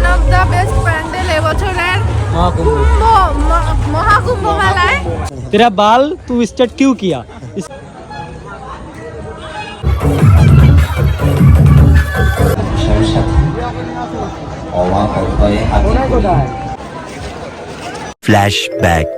One of the best pandal এবছরের কুম্ভ মহাকুম্ভ মেলায় তেরা বাল তু স্টার্ট কিউ কিয়া ফ্ল্যাশব্যাক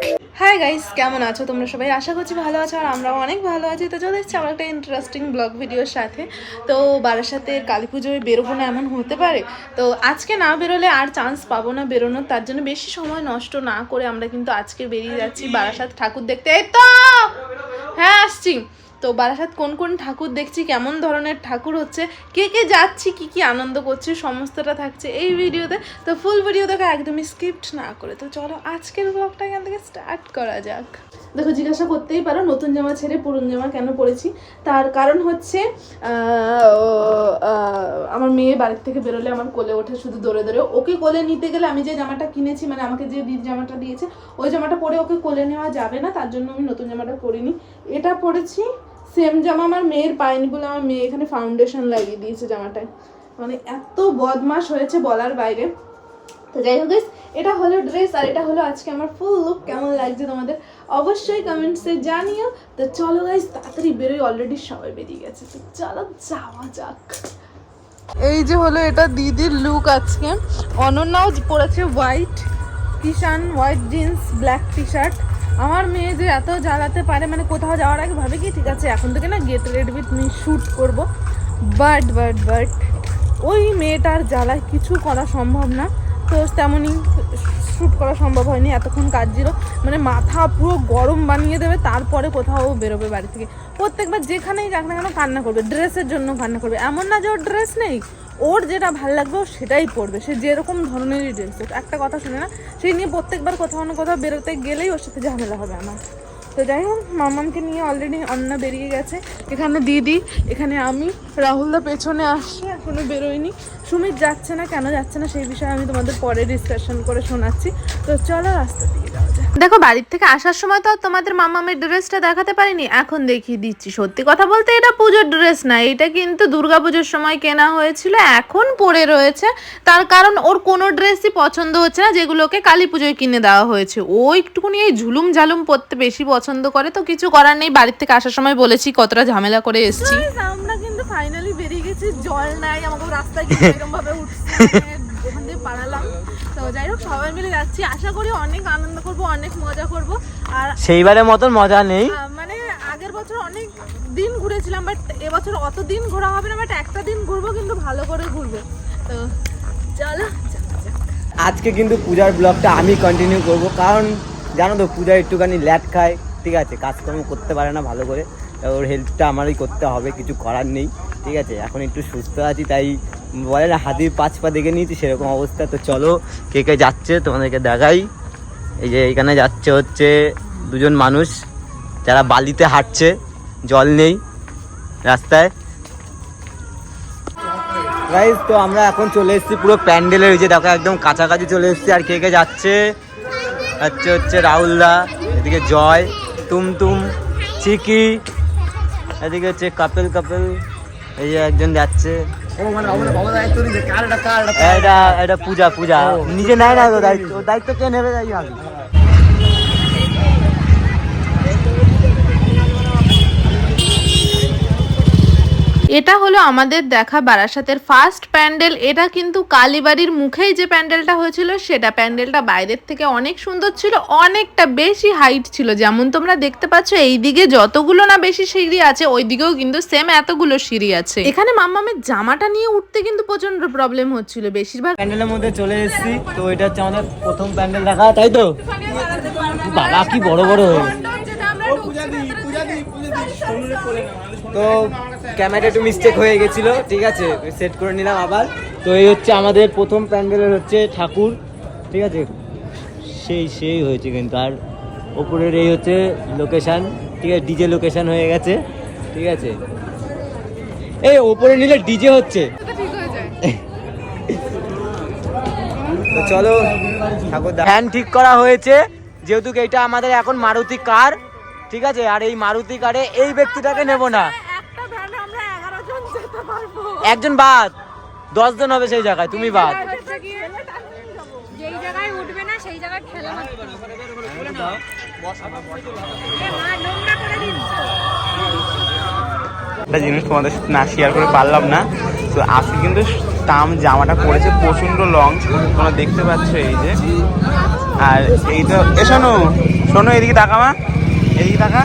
হাই গাইস কেমন আছো? তোমরা সবাই আশা করছি ভালো আছো আর আমরাও অনেক ভালো আছি। তো চলে এসেছি আমার একটা ইন্টারেস্টিং ব্লগ ভিডিওর সাথে। তো বারাসাতের কালী পুজোয় বেরোবো না এমন হতে পারে। তো আজকে না বেরোলে আর চান্স পাবো না বেরোনোর। তার জন্য বেশি সময় নষ্ট না করে আমরা কিন্তু আজকে বেরিয়ে যাচ্ছি বারাসাত ঠাকুর দেখতে। এই তো! হ্যাঁ আসছি। তো বারাসাত কোন কোন ঠাকুর দেখছি, কেমন ধরনের ঠাকুর হচ্ছে, কে কে যাচ্ছি, কি কি আনন্দ করছি, সমস্তটা থাকছে এই ভিডিওতে। তো ফুল ভিডিও দেখো, একদমই স্কিপ্ট না করে। তো চলো আজকের ব্লগটা এখান থেকে স্টার্ট করা যাক। দেখো, জিজ্ঞাসা করতেই পারো, নতুন জামা ছেড়ে পুরন জামা কেন পরেছি? তার কারণ হচ্ছে আমার মেয়ে বাড়ির থেকে বেরোলে আমার কোলে ওঠে শুধু দৌড়ে দৌড়ে। ওকে কোলে নিতে গেলে আমি যে জামাটা কিনেছি মানে আমাকে যে দিদি জামাটা দিয়েছে, ওই জামাটা পরে ওকে কোলে নেওয়া যাবে না, তার জন্য আমি নতুন জামাটা পরিনি। এটা পরেছি সেম জামা আমার মেয়ের পাইনি বলে আমার মেয়ে এখানে ফাউন্ডেশন লাগিয়ে দিয়েছে জামাটায়। মানে এত বদমাস হয়েছে বলার বাইরে। তো যাই হোক এটা হলো ড্রেস আর এটা হলো আজকে আমার ফুল লুক কেমন লাগছে তোমাদের অবশ্যই কমেন্টসে জানিও। তো চলো গাইস তাড়াতাড়ি বেরোই অলরেডি সবাই বেরিয়ে গেছে। তো চলো যাওয়া যাক। এই যে হলো এটা দিদির লুক আজকে। অনন্যাও পরেছে হোয়াইট কিষান white jeans black T shirt আমার মেয়ে যে এত জ্বালাতে পারে মানে কোথাও যাওয়ার আগে ভাবে কি, ঠিক আছে, এখন থেকে না get ready with me shoot করব। বাট বাট বাট ওই মেয়েটার জ্বালায় কিছু করা সম্ভব না। তো তেমনই শ্যুট করা সম্ভব হয়নি, এতক্ষণ কাজ ছিল মানে মাথা পুরো গরম বানিয়ে দেবে, তারপরে কোথাও বেরোবে বাড়ি থেকে। প্রত্যেকবার যেখানেই যাক না কেন কান্না করবে ড্রেসের জন্য কান্না করবে। এমন না যে ওর ড্রেস নেই। ওর যেটা ভালো লাগবে ও সেটাই পরবে। সে যেরকম ধরনেরই ড্রেস একটা কথা শুনে না সেই নিয়ে প্রত্যেকবার কোথাও না কোথাও বেরোতে গেলেই ওর সাথে ঝামেলা হবে আমার। তো যাই হোক, মামামকে নিয়ে অলরেডি অন্না বেরিয়ে গেছে। এখানে দিদি, এখানে আমি রাহুলদা পেছনে আসছে, এখনও বেরোয়নি। সুমিত যাচ্ছে না, কেন যাচ্ছে না সেই বিষয়ে আমি তোমাদের পরে ডিসকাশন করে শোনাচ্ছি। তো চলো রাস্তা দিয়ে দেখো বাড়ির থেকে আসার সময় তো তোমাদের মামামের ড্রেসটা দেখাতে পারিনি। এখন দেখিয়ে দিচ্ছি। সত্যি কথা বলতে এটা পুজোর ড্রেস না এটা কিন্তু দুর্গাপুজোর সময় কেনা হয়েছিল এখন পরে রয়েছে। তার কারণ ওর কোনো ড্রেসই পছন্দ হচ্ছে না যেগুলোকে কালী পুজোয় কিনে দেওয়া হয়েছে। ও একটুখানি এই ঝুলুম ঝালুম পরতে বেশি পছন্দ করে তো কিছু করার নেই। বাড়ির থেকে আসার সময় বলেছি কতটা ঝামেলা করে এসেছি। আমরা কিন্তু ফাইনালি বেরিয়ে গেছি জল নাই আমাকে রাস্তায় কিন্তু এরকম ভাবে উঠছে থেকে পাড়ালাম। যাই হোক সবাই মিলে যাচ্ছি। আশা করি অনেক আনন্দ করব অনেক মজা করব। আর সেইবারের মতন মজা নেই। মানে আগের বছর অনেক দিন ঘুরেছিলাম বাট এবছর অত দিন ঘোরা হবে না বাট একটা দিন ঘুরবো কিন্তু ভালো করে ঘুরবো। তো চলো আজকে কিন্তু পূজার ব্লগটা আমি কন্টিনিউ করব কারণ জানো তো পূজা একটুখানি ল্যাট খায়। ঠিক আছে কাজকর্ম করতে পারে না ভালো করে। ওর হেল্পটা আমারই করতে হবে কিছু করার নেই। ঠিক আছে এখন একটু সুস্থ আছি তাই বলে না, হাতির পাঁচ পা দেখে নিয়েছি, সেরকম অবস্থা। তো চলো, কে কে যাচ্ছে তোমাদেরকে দেখাই। এই যে এখানে যাচ্ছে হচ্ছে দুজন মানুষ, যারা বালিতে হাঁটছে, জল নেই রাস্তায়। গাইজ তো আমরা এখন চলে এসেছি পুরো প্যান্ডেলের ওই যে দেখো, একদম কাছাকাছি চলে এসেছি। আর কে কে যাচ্ছে? হচ্ছে হচ্ছে রাহুলদা এদিকে জয়, তুমতুম, চিকি, এদিকে হচ্ছে কাপেল কাপেল। এই যে একজন যাচ্ছে। এটা এটা? পূজা পূজা। নিজে নেয় না তো দায়িত্ব দায়িত্ব কে নেবে যাই এটা হলো আমাদের দেখা বারাসাতের ফার্স্ট প্যান্ডেল এটা কিন্তু কালীবাড়ির মুখেই যে প্যান্ডেলটা হয়েছিল সেটা প্যান্ডেলটা বাইরের থেকে অনেক সুন্দর ছিল অনেকটা বেশি হাইট ছিল যেমন তোমরা দেখতে পাচ্ছ এই দিকে যতগুলো না বেশি সিঁড়ি আছে ওই দিকেও কিন্তু সেম এতগুলো সিঁড়ি আছে এখানে মাম্মামের জামাটা নিয়ে উঠতে কিন্তু প্রচণ্ড প্রবলেম হচ্ছিল বেশিরভাগ প্যান্ডেলের মধ্যে চলে এসেছি তো এটা হচ্ছে আমাদের প্রথম প্যান্ডেল দেখা তাই তো বাবা কি বড় বড় হয়ে গেছে। তো ক্যামেরা একটু মিস্টেক হয়ে গেছিল, ঠিক আছে? সেট করে নিলাম আবার। তো এই হচ্ছে আমাদের প্রথম প্যান্ডেলের হচ্ছে ঠাকুর, ঠিক আছে? সেই সেই হয়েছে কিন্তু। আর ওপরের এই হচ্ছে লোকেশন ঠিক আছে? ডিজে লোকেশান হয়ে গেছে, ঠিক আছে? এই ওপরে নিলে ডিজে হচ্ছে। তো চলো, ঠাকুর ফ্যান ঠিক করা হয়েছে। যেহেতু এটা আমাদের এখন মারুতি কার, ঠিক আছে? আর এই মারুতি কারে এই ব্যক্তিটাকে নেব না একটা ভ্যানে আমরা এগারো জন যেতে পারব একজন বাদ। দশ জন হবে সেই জায়গায় তুমি বাদ। হচ্ছে জায়গায় উঠবে না সেই জায়গায় ঠেলা মারতে হবে। এ মা নোংরা করে দিচ্ছ। একটা জিনিস তোমাদের সাথে না শেয়ার করে পারলাম না। তো আজকে কিন্তু তাম জামাটা পরেছে প্রচণ্ড লং তোমরা দেখতে পাচ্ছ এই যে। আর এই তো এ শোনো শোনো এদিকে টাকা মা এদিকে টাকা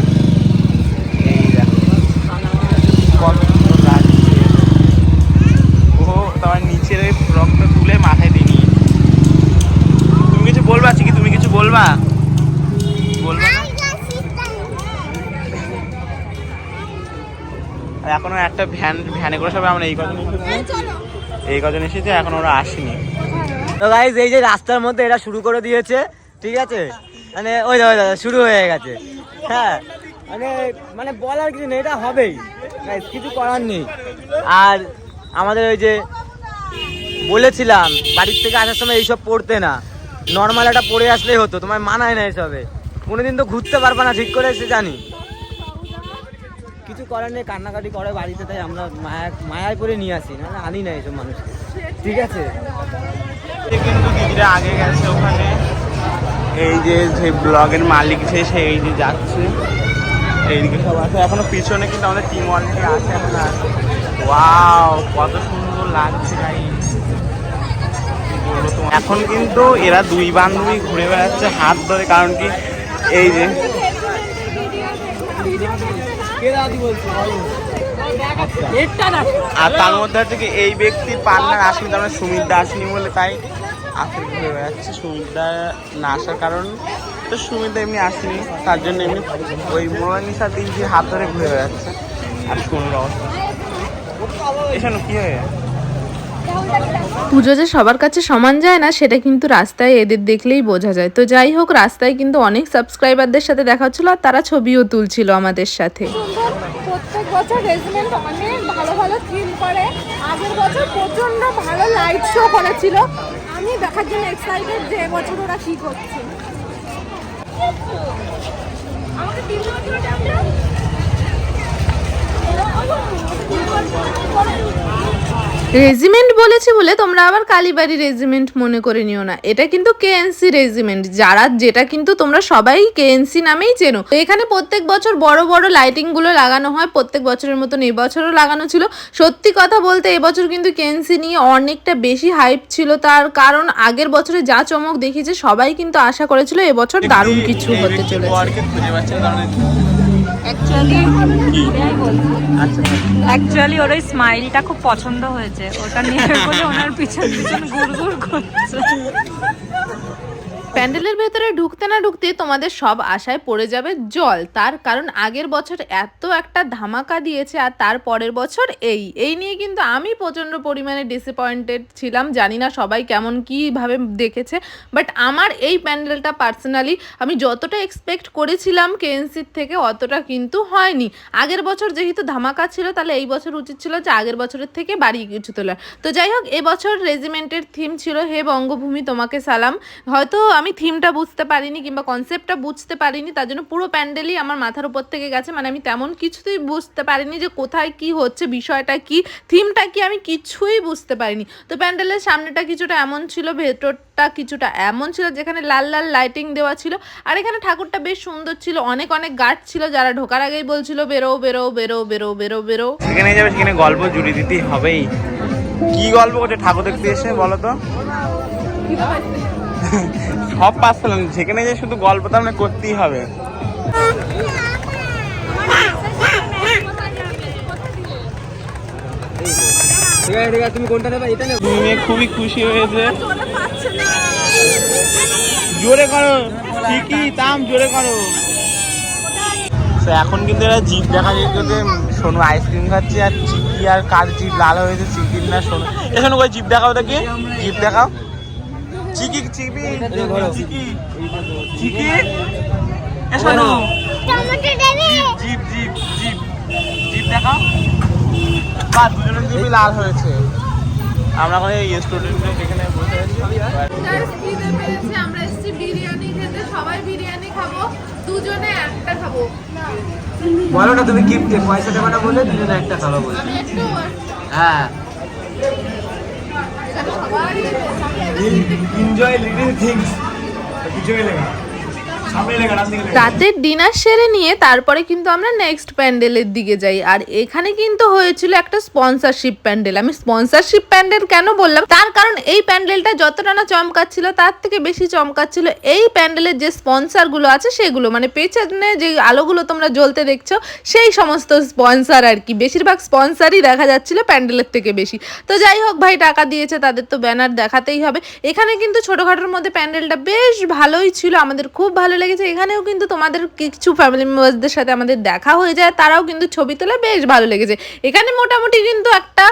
এই দেখো কত সুন্দর লাগছে ও তোমার নিচের ওই ফ্রকটা তুলে মাথায় দিয়ে নিয়ে তুমি কিছু বলবা কি তুমি কিছু বলবা বলবা এখনও একটা ভ্যান ভ্যানে করে সবাই আমরা এই কজন এসেছি। এই কজন এসেছে এখন ওরা আসেনি। তো গাইজ এই যে রাস্তার মধ্যে এটা শুরু করে দিয়েছে ঠিক আছে? মানে ওই দাদা দাদা শুরু হয়ে গেছে। হ্যাঁ মানে মানে বলার কিছু নেই এটা হবেই। কিছু করার নেই। আর আমাদের ওই যে বলেছিলাম বাড়ির থেকে আসার সময় এইসব পড়তে না। নর্মাল একটা পড়ে আসলেই হতো তোমার মানায় না এসবে। কোনোদিন তো ঘুরতে পারবে না, ঠিক করে এসে জানি। কিছু করার নেই, কান্নাকাটি করে বাড়িতে, তাই আমরা মায়া মায়ায় করে নিয়ে আসি, না আনি না এইসব মানুষকে। ঠিক আছে? কিন্তু দিদিরা আগে গেছে ওখানে। এই যে যে ব্লগের মালিক সে এই যে যাচ্ছে। এইদিকে সব আছে। এখনও পিছনে কিন্তু আমাদের টিম অলরেডি আছে এখন ওয়াও কত সুন্দর লাগছে গাই এখন কিন্তু এরা দুই বান্ধবী ঘুরে বেড়াচ্ছে হাত ধরে, কারণ কি এই যে আর তার মধ্যে হচ্ছে কি এই ব্যক্তির পার্টনার আসেনি তার সুমিত দা আসেনি বলে তাই আসলে ঘুরে বেড়াচ্ছে। সুমিত দা না আসার কারণ তো সুমিত এমনি আসেনি, তার জন্য এমনি ওই মোনালিসার দিন হাত ধরে ঘুরে বেড়াচ্ছে। আর সুন্দর অবস্থা এসব কি হয়ে পুজো যে সবার কাছে সমান যায় না, সেটা কিন্তু রাস্তায় এদের দেখলেই বোঝা যায়। তো যাই হোক, রাস্তায় কিন্তু অনেক সাবস্ক্রাইবারদের সাথে দেখা হচ্ছিল আর তারা ছবিও তুলছিল আমাদের সাথে। আমি দেখার জন্য এক্সাইটেড যে ওরা কি করছে। আমাকে তিন। রেজিমেন্ট বলেছি বলে তোমরা আবার কালীবাড়ি রেজিমেন্ট মনে করে নিও না। এটা কিন্তু কেএনসি রেজিমেন্ট যারা যেটা কিন্তু তোমরা সবাই কেএনসি নামেই চেনো। এখানে প্রত্যেক বছর বড় বড় লাইটিংগুলো লাগানো হয়। প্রত্যেক বছরের মতন এবছরও লাগানো ছিল। সত্যি কথা বলতে এবছর কিন্তু কেএনসি নিয়ে অনেকটা বেশি হাইপ ছিল। তার কারণ আগের বছরে যা চমক দেখিয়েছে সবাই কিন্তু আশা করেছিল এবছর দারুণ কিছু হতে চলেছে। অ্যাকচুয়ালি আচ্ছা। অ্যাকচুয়ালি ওর ওই স্মাইলটা খুব পছন্দ হয়েছে। ওটা নিয়ে ওনার পিছন পিছন ঘুর ঘুর করছে। প্যান্ডেলের ভেতরে ঢুকতে না ঢুকতে তোমাদের সব আশায় পড়ে যাবে জল। তার কারণ আগের বছর এত একটা ধামাকা দিয়েছে আর তার পরের বছর এই। এই নিয়ে কিন্তু আমি প্রচণ্ড পরিমাণে ডিসঅ্যাপয়েন্টেড ছিলাম। জানি না সবাই কেমন কীভাবে দেখেছে বাট আমার এই প্যান্ডেলটা পার্সোনালি আমি যতটা এক্সপেক্ট করেছিলাম কেএনসির থেকে অতটা কিন্তু হয়নি। আগের বছর যেহেতু ধামাকা ছিল, তাহলে এই বছর উচিত ছিল যে আগের বছরের থেকে বাড়িয়ে কিছু তোলার। তো যাই হোক এবছর রেজিমেন্টের থিম ছিল, হে বঙ্গভূমি, তোমাকে সালাম। হয়তো আমি থিমটা বুঝতে পারিনি কিংবা কনসেপ্টটা বুঝতে পারিনি, তার জন্য পুরো প্যান্ডেলই আমার মাথার উপর থেকে গেছে। মানে আমি তেমন কিছুতেই বুঝতে পারিনি যে কোথায় কি হচ্ছে, বিষয়টা কি থিমটা কি আমি কিছুই বুঝতে পারিনি। তো প্যান্ডেলের সামনেটা কিছুটা এমন ছিল, ভেতরটা কিছুটা এমন ছিল, যেখানে লাল লাল লাইটিং দেওয়া ছিল। আর এখানে ঠাকুরটা বেশ সুন্দর ছিল, অনেক অনেক গার্ড ছিল, যারা ঢোকার আগেই বলছিল, বেরো বেরো বেরো বেরো বেরো বেরো। সেখানে যাবে, সেখানে গল্প জুড়ে দিতেই হবেই। কি গল্প করছে ঠাকুর দেখতে এসে, বলো তো? সব পাস পেলাম সেখানে যে শুধু গল্প তো আমরা করতেই হবে। ঠিক আছে ঠিক আছে তুমি কোনটা নেবে এটা নেবে তুমি খুবই খুশি হয়েছে। জোরে করো ঠিকই তাম জোরে করো। তো এখন কিন্তু এরা জিপ দেখা যেতে সোনু আইসক্রিম খাচ্ছে আর চিকি আর কার জিপ লাল হয়েছে চিকির না সোনু। এ সোনু কই জিপ দেখাও দেখি। জিপ দেখাও। চিকি চিকি চিকি চিকি। এ Sonu zip zip zip zip. দেখাও। বা দুজনের জিপই লাল হয়েছে। আমরা এখন এই স্টুডেন্টদের এখানে বসে আছি আমরা এসেছি বিরিয়ানি খেতে। সবাই বিরিয়ানি খাব দুজনে একটা খাব। বলো না তুমি গিফট পয়সা দেবে না বলে দুজনে একটা খাব বলে হ্যাঁ। এনজয় লিটিল থিংস বিজয় লেখা রাতের ডিনার সেরে নিয়ে তারপরে কিন্তু আমরা নেক্সট প্যান্ডেলের দিকে যাই। আর এখানে কিন্তু হয়েছিল একটা স্পন্সরশিপ প্যান্ডেল আমি স্পন্সরশিপ প্যান্ডেল কেন বললাম? তার কারণ এই প্যান্ডেলটা যতটা না চমকাচ্ছিল, তার থেকে বেশি চমকাচ্ছিল এই প্যান্ডেলের যে স্পন্সারগুলো আছে সেগুলো। মানে পেছনে যে আলোগুলো তোমরা জ্বলতে দেখছ, সেই সমস্ত স্পন্সার আর কি। বেশিরভাগ স্পন্সারই দেখা যাচ্ছিল প্যান্ডেলের থেকে বেশি। তো যাই হোক ভাই, টাকা দিয়েছে, তাদের তো ব্যানার দেখাতেই হবে। এখানে কিন্তু ছোটোখাটোর মধ্যে প্যান্ডেলটা বেশ ভালোই ছিল। আমাদের খুব ভালো লেগেছে এখানেও কিন্তু তোমাদের কিছু ফ্যামিলি মেম্বারসদের সাথে আমাদের দেখা হয়ে যায়, তারাও কিন্তু ছবি তোলা, বেশ ভালো লেগেছে। এখানে মোটামুটি কিন্তু একটা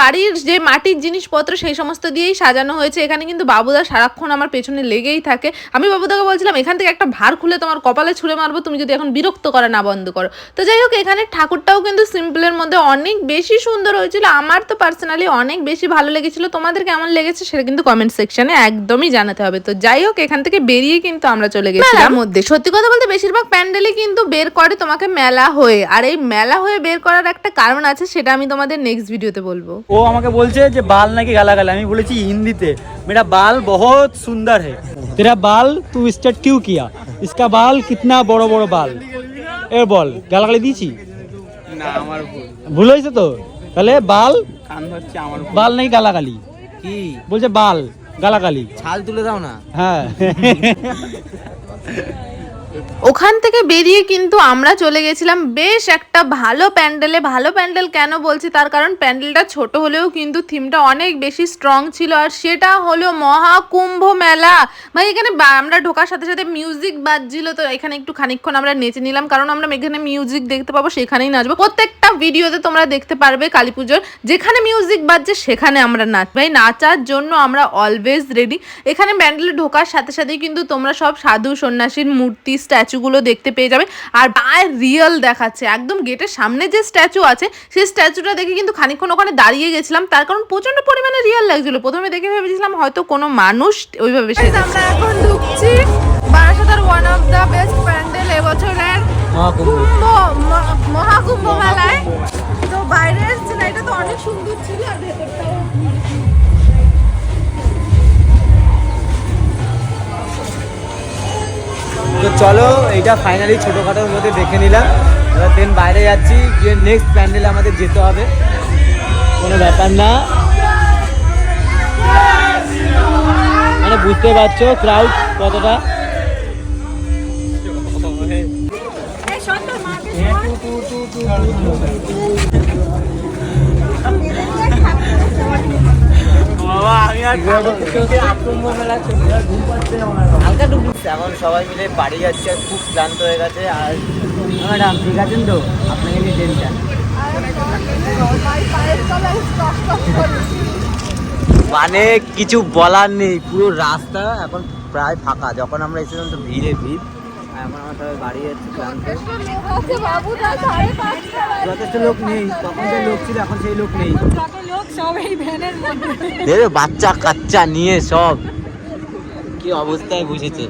বাড়ির যে মাটির জিনিসপত্র সেই সমস্ত দিয়েই সাজানো হয়েছে। এখানে কিন্তু বাবুদা সারাক্ষণ আমার পেছনে লেগেই থাকে। আমি বাবুদাকে বলছিলাম, এখান থেকে একটা ভার খুলে তোমার কপালে ছুঁড়ে মারবো, তুমি যদি এখন বিরক্ত করা, না বন্ধ করো। তো যাই হোক, এখানে ঠাকুরটাও কিন্তু সিম্পলের মধ্যে অনেক বেশি সুন্দর হয়েছিল। আমার তো পার্সোনালি অনেক বেশি ভালো লেগেছিল। তোমাদের কেমন লেগেছে সেটা কিন্তু কমেন্ট সেকশনে একদমই জানাতে হবে। তো যাই হোক, এখান থেকে বেরিয়ে কিন্তু আমরা চলে গেছিলাম। মধ্যে। সত্যি কথা বলতে বেশিরভাগ প্যান্ডেলই কিন্তু বের করে তোমাকে মেলা হয়ে। আর এই মেলা হয়ে বের করার একটা কারণ আছে সেটা আমি তোমাদের নেক্সট ভিডিওতে বলব। ও আমাকে বলছে যে বাল নাকি গালাগালা আমি বলেছি হিন্দিতে। মেরা বাল বহুত সুন্দর হে। তেরা বাল তু স্টার্ট কিউ কিয়া? ইসকা বাল কিতনা বড় বড় বাল? এ বল গালাগালি দিছি না আমার ভুল। ভুল হইছে তো? তাহলে বাল? বাল নাকি গালাগালি? কি? বলছে বাল গালাগালি। ছাল তুলে দাও না। হ্যাঁ। Bye. ওখান থেকে বেরিয়ে কিন্তু আমরা চলে গেছিলাম। বেশ একটা ভালো প্যান্ডেলে। ভালো প্যান্ডেল কেন বলছি? তার কারণ প্যান্ডেলটা ছোট হলেও কিন্তু থিমটা অনেক বেশি স্ট্রং ছিল। আর সেটা হলো মহাকুম্ভ মেলা। ভাই, এখানে আমরা ঢোকার সাথে সাথে মিউজিক বাজছিল। তো এখানে একটু খানিকক্ষণ আমরা নেচে নিলাম। কারণ আমরা এখানে মিউজিক দেখতে পাবো, সেখানেই নাচবো। প্রত্যেকটা ভিডিওতে তোমরা দেখতে পারবে কালী পুজোর। যেখানে মিউজিক বাজছে, সেখানে আমরা নাচ ভাই, নাচার জন্য আমরা অলওয়েজ রেডি এখানে প্যান্ডেলে ঢোকার সাথে সাথেই কিন্তু তোমরা সব সাধু সন্ন্যাসীর মূর্তি স্ট্যাচুগুলো দেখতে পেয়ে যাবে। আর গায়ে রিয়েল দেখাচ্ছে একদম গেটের সামনে যে স্ট্যাচু আছে সেই স্ট্যাচুটা দেখে কিন্তু খানিকক্ষণ ওখানে দাঁড়িয়ে গেছিলাম। তার কারণ প্রচণ্ড পরিমাণে রিয়েল লাগছিল। প্রথমে দেখে ভেবেছিলাম হয়তো কোনো মানুষ ওইভাবে সেজেছে। আমরা এখন ঢুকছি বারাসাতের one of the best pandal এবছরের কুম্ভ ম- মহাকুম্ভ মেলায়। তো বাইরের সিনারিটা তো অনেক সুন্দর ছিল আর ভেতরটাও। তো চলো, এইটা ফাইনালি ছোটোখাটোর মধ্যে দেখে নিলাম। এবার দেন বাইরে যাচ্ছি, গিয়ে নেক্সট প্যান্ডেলে আমাদের যেতে হবে। কোনো ব্যাপার না। মানে বুঝতে পারছ ক্রাউড কতটা? হালকা ডুবুস এখন সবাই মিলে বাড়ি যাচ্ছে আর খুব ক্লান্ত হয়ে গেছে। আর ম্যাডাম ঠিক আছেন তো? আপনাকে নিয়ে টেনশন মানে কিছু বলার নেই পুরো রাস্তা এখন প্রায় ফাঁকা। যখন আমরা এসেছিলাম তো ভিড়ে ভিড়। এখন আমরা সবাই বাড়ি যাচ্ছি যথেষ্ট লোক নেই তখন যে লোক ছিল এখন সেই লোক নেই। বাচ্চা কাচ্চা নিয়ে সব। কি অবস্থায় বুঝেছে